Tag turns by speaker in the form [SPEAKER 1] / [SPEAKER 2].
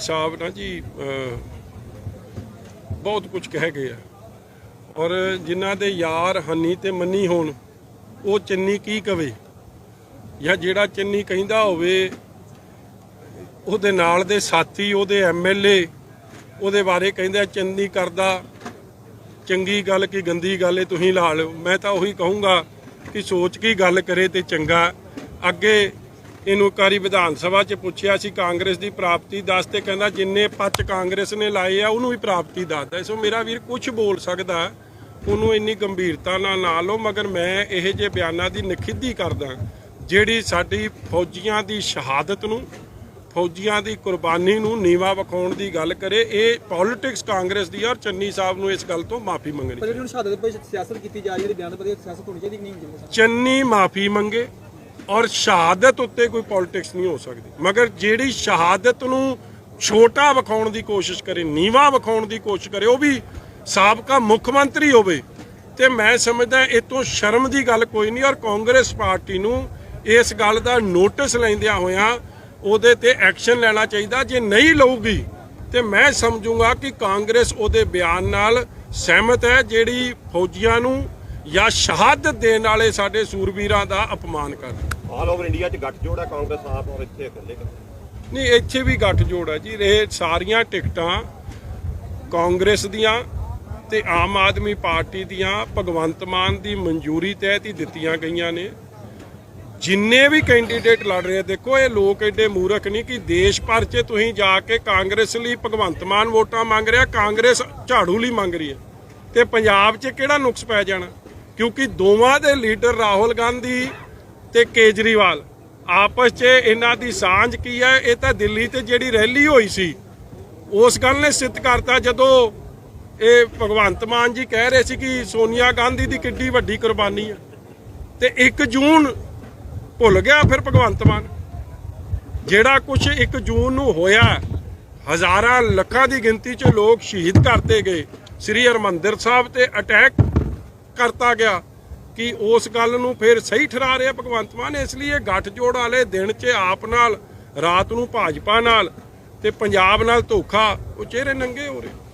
[SPEAKER 1] ਸਾਹਿਬ ਨਾ ਜੀ ਬਹੁਤ ਕੁਝ ਕਹਿ ਗਏ ਆ। ਔਰ ਜਿਨ੍ਹਾਂ ਦੇ ਯਾਰ ਹੰਨੀ ਤੇ ਮੰਨੀ ਹੋਣ, ਉਹ ਚੰਨੀ ਕੀ ਕਵੇ? ਜਾਂ ਜਿਹੜਾ ਚੰਨੀ ਕਹਿੰਦਾ ਹੋਵੇ, ਉਹਦੇ ਨਾਲ ਦੇ ਸਾਥੀ, ਉਹਦੇ ਐਮਐਲਏ ਉਹਦੇ ਬਾਰੇ ਕਹਿੰਦਾ ਚੰਨੀ ਕਰਦਾ, ਚੰਗੀ ਗੱਲ ਕੀ ਗੰਦੀ ਗੱਲ ਇਹ ਤੁਸੀਂ ਲਾ ਲਿਓ। ਮੈਂ ਤਾਂ ਉਹੀ ਕਹੂੰਗਾ ਕਿ ਸੋਚ ਕੇ ਗੱਲ ਕਰੇ ਤੇ ਚੰਗਾ। ਅੱਗੇ ਇਹਨੂੰ ਕਾਰੀ ਵਿਧਾਨ ਸਭਾ 'ਚ ਪੁੱਛਿਆ ਸੀ ਕਾਂਗਰਸ ਦੀ ਪ੍ਰਾਪਤੀ ਦੱਸ ਤੇ ਕਹਿੰਦਾ ਜਿੰਨੇ ਪੱਚ ਕਾਂਗਰਸ ਨੇ ਲਾਏ ਆ ਉਹਨੂੰ ਵੀ ਪ੍ਰਾਪਤੀ ਦੱਸਦਾ ਸੋ ਮੇਰਾ ਵੀਰ ਕੁਝ ਬੋਲ ਸਕਦਾ ਉਹਨੂੰ ਇੰਨੀ ਗੰਭੀਰਤਾ ਨਾਲ ਨਾ ਲਓ ਮਗਰ ਮੈਂ ਇਹ ਜੇ ਬਿਆਨਾਂ ਦੀ ਨਖਿੱਧੀ ਕਰਦਾ ਜਿਹੜੀ ਸਾਡੀ ਫੌਜੀਆਂ ਦੀ ਸ਼ਹਾਦਤ ਨੂੰ ਫੌਜੀਆਂ ਦੀ ਕੁਰਬਾਨੀ ਨੂੰ ਨੀਵਾ ਵਿਖਾਉਣ ਦੀ ਗੱਲ ਕਰੇ ਇਹ ਪੋਲਿਟਿਕਸ ਕਾਂਗਰਸ ਦੀ ਔਰ ਚੰਨੀ ਸਾਹਿਬ ਨੂੰ ਇਸ ਗੱਲ ਤੋਂ ਮਾਫੀ ਮੰਗਣੀ
[SPEAKER 2] ਪਰ ਜਿਹੜੀ ਹੁਣ ਸ਼ਹਾਦਤ ਪਈ ਸਿਆਸਤ ਕੀਤੀ ਜਾ ਰਹੀ ਹੈ ਇਹਦੇ ਬਿਆਨ ਪਰ ਸਿਆਸਤ ਹੋਣੀ ਚਾਹੀਦੀ ਕਿ ਨਹੀਂ ਹੋਣੀ ਚਾਹੀਦੀ?
[SPEAKER 1] ਚੰਨੀ ਮਾਫੀ ਮੰਗੇ ਔਰ ਸ਼ਹਾਦਤ ਉੱਤੇ ਕੋਈ ਪੋਲਿਟਿਕਸ ਨਹੀਂ ਹੋ ਸਕਦੀ। ਮਗਰ ਜਿਹੜੀ ਸ਼ਹਾਦਤ ਨੂੰ ਛੋਟਾ ਵਿਖਾਉਣ ਦੀ ਕੋਸ਼ਿਸ਼ ਕਰੇ, ਨੀਵਾ ਵਿਖਾਉਣ ਦੀ ਕੋਸ਼ਿਸ਼ ਕਰੇ, ਉਹ ਵੀ ਸਾਬਕਾ ਮੁੱਖ ਮੰਤਰੀ ਹੋਵੇ, ਤੇ ਮੈਂ ਸਮਝਦਾ ਇਹ ਤੋਂ ਸ਼ਰਮ ਦੀ ਗੱਲ ਕੋਈ ਨਹੀਂ, ਔਰ ਕਾਂਗਰਸ ਪਾਰਟੀ ਨੂੰ ਇਸ ਗੱਲ ਦਾ ਨੋਟਿਸ ਲੈਂਦਿਆਂ ਹੋਇਆਂ ਉਹਦੇ ਤੇ ਐਕਸ਼ਨ ਲੈਣਾ ਚਾਹੀਦਾ, ਜੇ ਨਹੀਂ ਲਊਗੀ, ਤੇ ਮੈਂ ਸਮਝੂੰਗਾ ਕਿ ਕਾਂਗਰਸ ਉਹਦੇ ਬਿਆਨ ਨਾਲ ਸਹਿਮਤ ਹੈ, ਜਿਹੜੀ ਫੌਜੀਆਂ ਨੂੰ ਜਾਂ ਸ਼ਹਾਦਤ ਦੇਣ ਵਾਲੇ ਸਾਡੇ ਸੂਰਬੀਰਾਂ ਦਾ ਅਪਮਾਨ ਕਰ
[SPEAKER 3] ਆਲ ਓਵਰ ਇੰਡੀਆ 'ਚ ਗੱਠਜੋੜ ਹੈ, ਕਾਂਗਰਸ ਆਪ ਔਰ ਇੱਥੇ ਇਕੱਲੇ
[SPEAKER 1] ਨਹੀਂ, ਇੱਥੇ ਵੀ ਗੱਠਜੋੜ ਹੈ ਜੀ। ਇਹ ਸਾਰੀਆਂ ਟਿਕਟਾਂ ਕਾਂਗਰਸ ਦੀਆਂ ਤੇ ਆਮ ਆਦਮੀ ਪਾਰਟੀ ਦੀਆਂ ਭਗਵੰਤ ਮਾਨ ਦੀ ਮਨਜ਼ੂਰੀ ਤਹਿਤ ਹੀ ਦਿੱਤੀਆਂ ਗਈਆਂ ਨੇ। ਜਿੰਨੇ ਵੀ ਕੈਂਡੀਡੇਟ ਲੜ ਰਹੇ ਦੇਖੋ, ਇਹ ਲੋਕ ਐਡੇ ਮੂਰਖ ਨਹੀਂ ਕਿ ਦੇਸ਼ ਭਰ 'ਚ ਤੁਸੀਂ ਜਾ ਕੇ ਕਾਂਗਰਸ ਲਈ ਭਗਵੰਤ ਮਾਨ ਵੋਟਾਂ ਮੰਗ ਰਿਹਾ, ਕਾਂਗਰਸ ਝਾੜੂ ਲਈ ਮੰਗ ਰਹੀ ਹੈ। ਤੇ ਪੰਜਾਬ 'ਚ ਕਿਹੜਾ ਨੁਕਸ ਪੈ ਜਾਣਾ? ਕਿਉਂਕਿ ਦੋਵਾਂ ਦੇ ਲੀਡਰ ਰਾਹੁਲ ਗਾਂਧੀ ਤੇ ਕੇਜਰੀਵਾਲ। ਆਪਸ 'ਚ ਇਹਨਾਂ ਦੀ ਸਾਂਝ ਕੀ ਹੈ? ਇਹ ਤਾਂ ਦਿੱਲੀ ਤੇ ਜਿਹੜੀ ਰੈਲੀ ਹੋਈ ਸੀ, ਉਸ ਗੱਲ ਨੇ ਸਿੱਧ ਕਰਤਾ ਜਦੋਂ ਇਹ ਭਗਵੰਤ ਮਾਨ ਜੀ ਕਹਿ ਰਹੇ ਸੀ ਕਿ ਸੋਨੀਆ ਗਾਂਧੀ ਦੀ ਕਿੱਡੀ ਵੱਡੀ ਕੁਰਬਾਨੀ ਹੈ। ਤੇ 1 ਜੂਨ ਭੁੱਲ ਗਿਆ ਫਿਰ ਭਗਵੰਤ ਮਾਨ। ਜਿਹੜਾ ਕੁਝ 1 ਜੂਨ ਨੂੰ ਹੋਇਆ, ਹਜ਼ਾਰਾਂ ਲੱਖਾਂ ਦੀ ਗਿਣਤੀ 'ਚ ਲੋਕ ਸ਼ਹੀਦ ਕਰਤੇ ਗਏ। ਸ੍ਰੀ ਹਰਮੰਦਿਰ ਸਾਹਿਬ ਤੇ ਅਟੈਕ ਕਰਤਾ ਗਿਆ। ਕਿ ਉਸ ਗੱਲ ਨੂੰ ਫਿਰ ਸਹੀ ਠਰਾ ਰਿਹਾ ਭਗਵੰਤ ਮਾਨ, ਇਸ ਲਈ ਇਹ ਗੱਠਜੋੜ ਵਾਲੇ ਦਿਨ 'ਚ ਆਪ ਨਾਲ, ਰਾਤ ਨੂੰ ਭਾਜਪਾ ਨਾਲ ਤੇ ਪੰਜਾਬ ਨਾਲ ਧੋਖਾ, ਉਹ ਚਿਹਰੇ ਨੰਗੇ ਹੋ ਰਹੇ।